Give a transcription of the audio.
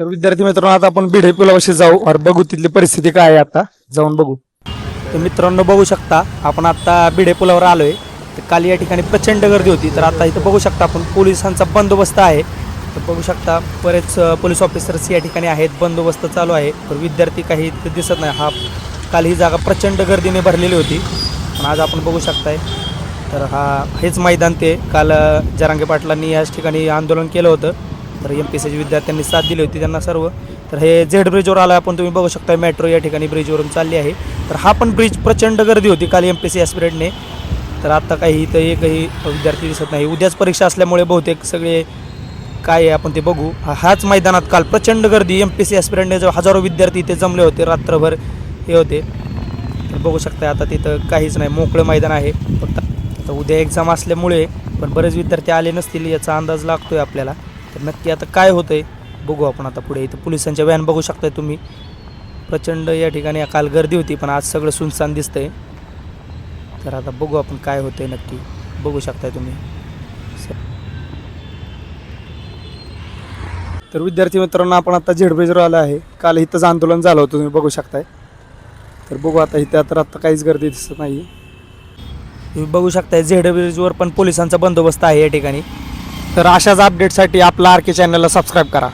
तर विद्यार्थी मित्रांनो आता आपण भिडे पुलावशी जाऊ. और बघू तिथली परिस्थिती काय आहे आता. जाऊन बघू. तर मित्रांनो बघू शकता आपण आता भिडे पुलावर आलोय. तर काल या ठिकाणी प्रचंड गर्दी होती. तर आता इथं बघू शकता आपण पोलिसांचा बंदोबस्त आहे. तर बघू शकता बरेच पोलीस ऑफिसर्स या ठिकाणी आहेत. बंदोबस्त चालू आहे. तर विद्यार्थी काही इथं दिसत नाही. हा काल ही जागा प्रचंड गर्दीने भरलेली होती. पण आज आपण बघू शकताय. तर हा हेच मैदान ते. काल जरांगे पाटलांनी याच ठिकाणी आंदोलन केलं होतं. तर एम पी सीच्या विद्यार्थ्यांनी साथ दिली होती त्यांना सर्व. तर हे झेड ब्रिजवर आला आपण तुम्ही बघू शकता मेट्रो या ठिकाणी ब्रिजवरून चालली आहे. तर हा पण ब्रिज प्रचंड गर्दी होती काल एम पी सी ॲस्पिरेटने तर आता काही इथं एकही विद्यार्थी दिसत नाही. उद्याच परीक्षा असल्यामुळे बहुतेक सगळे काय आहे आपण ते बघू. हा- ह्याच मैदानात काल प्रचंड गर्दी. एम पी सी एस्पिरंटने जो हजारो विद्यार्थी इथे जमले होते रात्रभर हे होते. तर बघू शकता आता तिथं काहीच नाही. मोकळं मैदान आहे फक्त. आता उद्या एक्झाम असल्यामुळे पण बरेच विद्यार्थी आले नसतील याचा अंदाज लागतो आहे आपल्याला. तर नक्की आता काय होतं आहे बघू आपण आता पुढे. इथं पोलिसांच्या व्हॅन बघू शकताय तुम्ही. प्रचंड या ठिकाणी काल गर्दी होती पण आज सगळं सुनसान दिसतंय. तर आता बघू आपण काय होतंय नक्की. बघू शकताय तुम्ही. तर विद्यार्थी मित्रांनो आपण आता झेडबेजवर आलो आहे. काल इथंच आंदोलन झालं होतं तुम्ही बघू शकताय. तर बघू आता इथे आता आता काहीच गर्दी दिसत नाही तुम्ही बघू शकताय झेड ब्रिजवर पण पोलिसांचा बंदोबस्त आहे या ठिकाणी. तर अशाच अपडेटसाठी आपला आर के चॅनलला सबस्क्राईब करा.